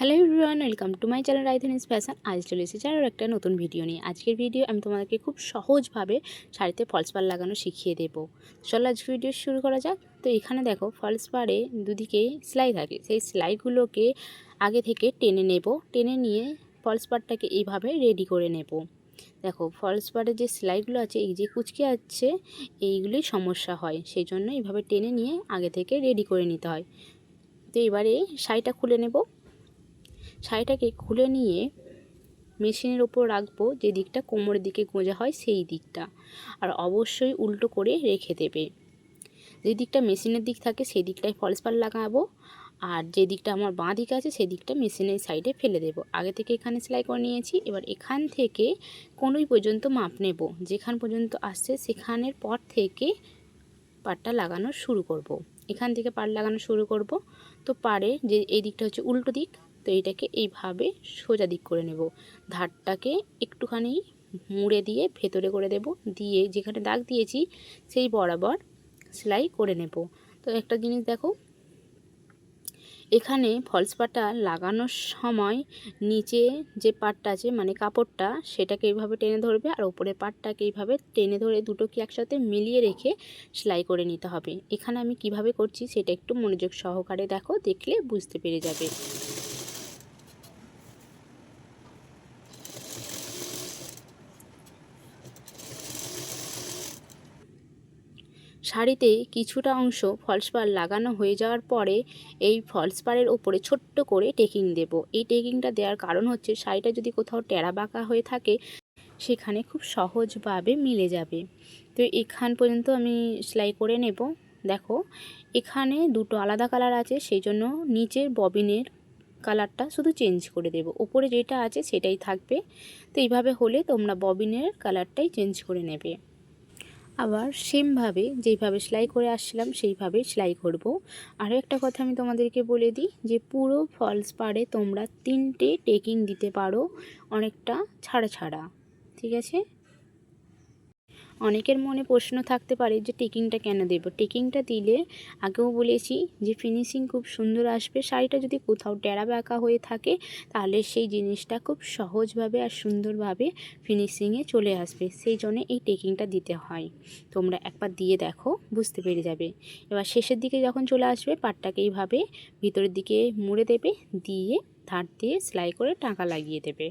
Hello everyone welcome to my channel রাইধানিস fashion আজ চলে এসেছি আরও একটা নতুন ভিডিও নিয়ে। আজকের ভিডিও আমি তোমাদেরকে খুব সহজভাবে শাড়িতে ফলস পার লাগানো শিখিয়ে দেবো। চলো আজ ভিডিও শুরু করা যাক। তো এখানে দেখো ফলস পারে দুদিকে সেলাই থাকে। সেই সেলাইগুলোকে আগে থেকে টেনে নেব। টেনে নিয়ে ফলস পারটাকে এইভাবে রেডি করে নেব। দেখো ফলস পাড়ের যে সেলাইগুলো আছে, এই যে কুচকে আছে এইগুলি সমস্যা হয়। সেই জন্য এইভাবে টেনে নিয়ে আগে থেকে রেডি করে নিতে হয়। তো এবারে শাড়িটা খুলে নেব। শাড়িটাকে খুলে নিয়ে মেশিনের ওপর রাখব, যে দিকটা কোমরের দিকে গোঁজা হয় সেই দিকটা। আর অবশ্যই উল্টো করে রেখে দেবে। যে দিকটা মেশিনের দিক থাকে সেই দিকটায় ফলস পার লাগাবো, আর যে দিকটা আমার বাঁ দিক আছে সেই দিকটা মেশিনের সাইডে ফেলে দেব। আগে থেকে এখানে সেলাই করে নিয়েছি, এবার এখান থেকে কোনোই পর্যন্ত মাপ নেব। যেখান পর্যন্ত আসছে সেখানের পর থেকে পাটটা লাগানো শুরু করব। এখান থেকে পাট লাগানো শুরু করব। তো পাড়ে যে এই দিকটা হচ্ছে উল্টো দিক তো এইটাকে এইভাবে সোজা দিক করে নেব। ধারটাকে একটুখানি মুড়ে দিয়ে ভেতরে করে দেব। দিয়ে যেখানে দাগ দিয়েছি, সেই বরাবর সেলাই করে নেব। তো একটা জিনিস দেখো, এখানে ফলস পাটা লাগানোর সময় নিচে যে পাটটা আছে মানে কাপড়টা, সেটাকে এইভাবে টেনে ধরবে আর ওপরে পাটটাকে এইভাবে টেনে ধরে দুটোকে একসাথে মিলিয়ে রেখে সেলাই করে নিতে হবে। এখানে আমি কীভাবে করছি, সেটা একটু মনোযোগ সহকারে দেখো, দেখলে বুঝতে পেরে যাবে। শাড়িতে কিছুটা অংশ ফলস পার লাগানো হয়ে যাওয়ার পরে এই ফলস পারের ওপরে ছোট্ট করে টেকিং দেব। এই টেকিংটা দেওয়ার কারণ হচ্ছে শাড়িটা যদি কোথাও টেরা বাঁকা হয়ে থাকে, সেখানে খুব সহজভাবে মিলে যাবে। তো এখান পর্যন্ত আমি সেলাই করে নেব। দেখো, এখানে দুটো আলাদা কালার আছে সেই জন্য নিচের ববিনের কালারটা শুধু চেঞ্জ করে দেব। ওপরে যেটা আছে সেটাই থাকবে। তো এইভাবে হলে তোমরা ববিনের কালারটাই চেঞ্জ করে নেবে। আবার সেমভাবে যেইভাবে সেলাই করে আসছিলাম সেইভাবে সেলাই করব। আরও একটা কথা আমি তোমাদেরকে বলে দিই যে, পুরো ফলস পাড়ে তোমরা তিনটে টেকিং দিতে পারো অনেকটা ছাড়া ছাড়া ঠিক আছে? অনেকের মনে প্রশ্ন থাকতে পারে যে টেকিংটা কেন দেব? টেকিংটা দিলে আগেও বলেছি যে ফিনিশিং খুব সুন্দর আসবে। শাড়িটা যদি কোথাও টেরা ব্যাকা হয়ে থাকে, তাহলে সেই জিনিসটা খুব সহজভাবে আর সুন্দরভাবে ফিনিশিংয়ে চলে আসবে। সেই জন্য এই টেকিংটা দিতে হয়। তোমরা একবার দিয়ে দেখো, বুঝতে পেরে যাবে। এবার শেষের দিকে যখন চলে আসবে, পাটটাকে এইভাবে ভিতরের দিকে মুড়ে দেবে, দিয়ে ধার দিয়ে সেলাই করে টাকা লাগিয়ে দেবে।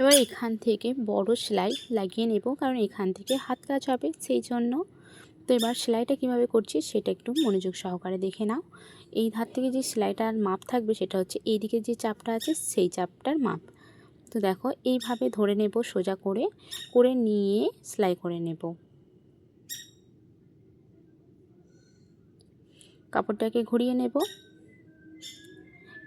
এবার এখান থেকে বড় সেলাই লাগিয়ে নেব, কারণ এখান থেকে হাত কাজ হবে। সেই জন্য তো এবার সেলাইটা কীভাবে করছি সেটা একটু মনোযোগ সহকারে দেখে নাও। এই ধার থেকে যে সেলাইটার মাপ থাকবে সেটা হচ্ছে এই দিকে যে চাপটা আছে সেই চাপটার মাপ। তো দেখো, এইভাবে ধরে নেব সোজা করে করে নিয়ে সেলাই করে নেব। কাপড়টাকে ঘুরিয়ে নেব।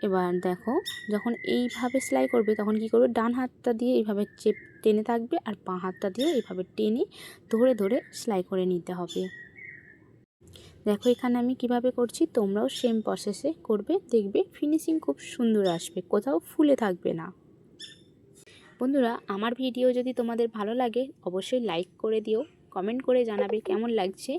এবার দেখো, যখন এইভাবে সেলাই করবে, তখন কি করবে? ডান হাতটা দিয়ে এইভাবে চেপ টেনে থাকবে আর বাঁ হাতটা দিয়ে এইভাবে টেনে ধরে ধরে সেলাই করে নিতে হবে। দেখো, এখানে আমি কীভাবে করছি? তোমরাও সেম প্রসেসে করবে, দেখবে ফিনিশিং খুব সুন্দর আসবে, কোথাও ফুলে থাকবে না। বন্ধুরা, আমার ভিডিও যদি তোমাদের ভালো লাগে, অবশ্যই লাইক করে দিও কমেন্ট করে জানাবে কেমন লাগছে।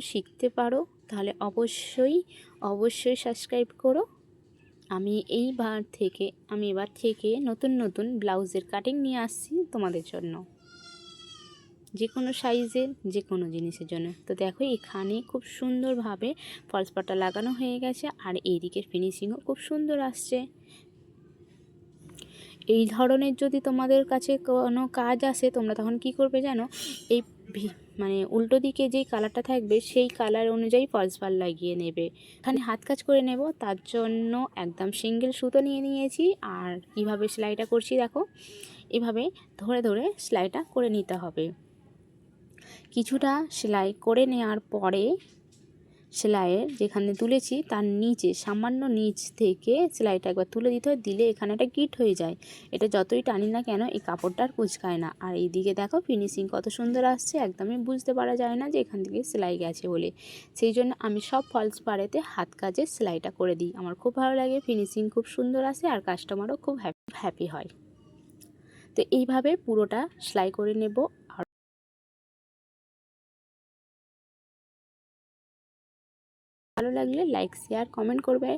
শিখতে পারো, তাহলে অবশ্যই অবশ্যই সাবস্ক্রাইব করো। আমি এইবার থেকে, আমি এবার থেকে নতুন নতুন ব্লাউজের কাটিং নিয়ে আসছি তোমাদের জন্য। যে কোনো সাইজের যে কোনো জিনিসের জন্য। তো দেখো, এখানে খুব সুন্দরভাবে ফলস পাটা লাগানো হয়ে গেছে, আর এই দিকের ফিনিশিংও খুব সুন্দর আসছে। এই ধরনের যদি তোমাদের কাছে কোনো কাজ আসে, তোমরা তখন কি করবে জানো? এই মানে উল্টো দিকে যেই কালারটা থাকবে, সেই কালার অনুযায়ী ফলস পার লাগিয়ে নেবে। এখানে হাত কাজ করে নেব, তার জন্য একদম সিঙ্গেল সুতো নিয়ে নিয়েছি, আর কীভাবে সেলাইটা করছি দেখো। এভাবে ধরে ধরে সেলাইটা করে নিতে হবে। কিছুটা সেলাই করে নেওয়ার পরে সেলাইয়ের যেখানে তুলেছি তার নিচে, সামান্য নিচ থেকে সেলাইটা একবার তুলে দিতে হয়, দিলে এখানে একটা গিট হয়ে যায়। এটা যতই টানি না কেন এই কাপড়টা আর কুচকায় না। আর এইদিকে দেখো ফিনিশিং কত সুন্দর আসছে, একদমই বুঝতে পারা যায় না যে এখান থেকে সেলাই গেছে বলে। সেই জন্য আমি সব ফলস পাড়েতে হাত কাজে সেলাইটা করে দিই। আমার খুব ভালো লাগে ফিনিশিং খুব সুন্দর আসে আর কাস্টমারও খুব হ্যাপি হয়। তো এইভাবে পুরোটা সেলাই করে নেব। ভালো লাগলে লাইক শেয়ার কমেন্ট করবে।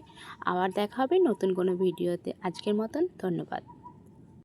আবার দেখা হবে নতুন কোনো ভিডিওতে। আজকের মতন ধন্যবাদ।